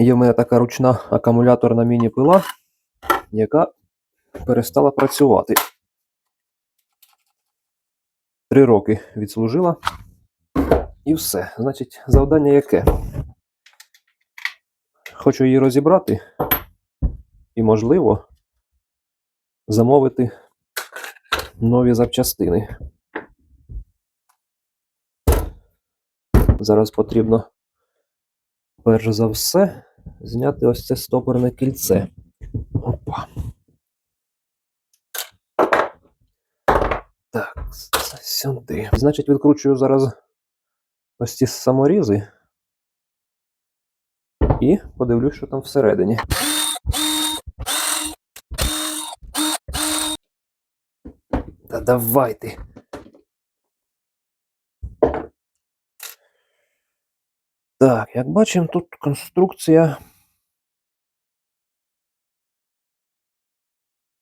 Є в мене така ручна акумуляторна міні-пила, яка перестала працювати. Три роки відслужила. І все. Значить, завдання яке? Хочу її розібрати і, можливо, замовити нові запчастини. Зараз потрібно перш за все зняти ось це стопорне кільце. Опа. Так, с- сюди. Значить, відкручую зараз ось ці саморізи і подивлюсь, що там всередині. Та давайте. Так, як бачимо, тут конструкція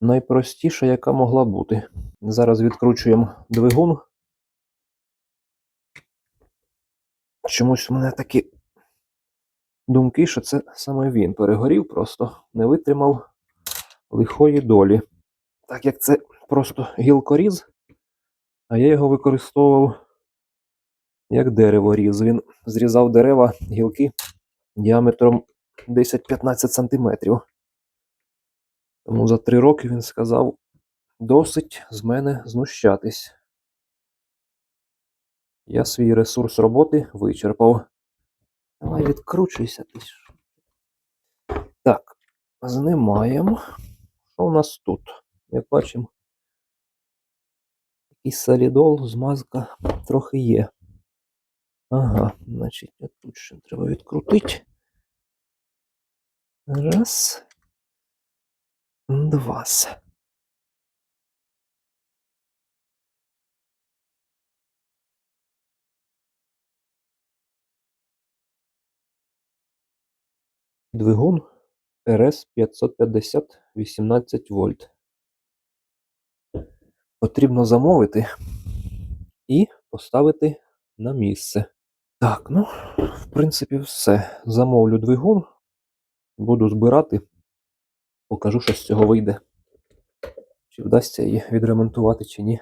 найпростіша, яка могла бути. Зараз відкручуємо двигун. Чомусь у мене такі думки, що це саме він перегорів, просто не витримав лихої долі. Так як це просто гілкоріз, а я його використовував як дереворіз. Він зрізав дерева, гілки діаметром 10-15 сантиметрів. Тому за три роки він сказав: досить з мене знущатись. Я свій ресурс роботи вичерпав. Давай відкручуйся ти. Так, знімаємо. Що у нас тут? Як бачимо, якийсь солідол, змазка трохи є. Ага, значить, тут ще треба відкрутити. Раз. Два. Двигун РС 550 18 вольт. Потрібно замовити і поставити на місце. Так, ну, в принципі, все. Замовлю двигун, буду збирати, покажу, що з цього вийде. Чи вдасться її відремонтувати, чи ні.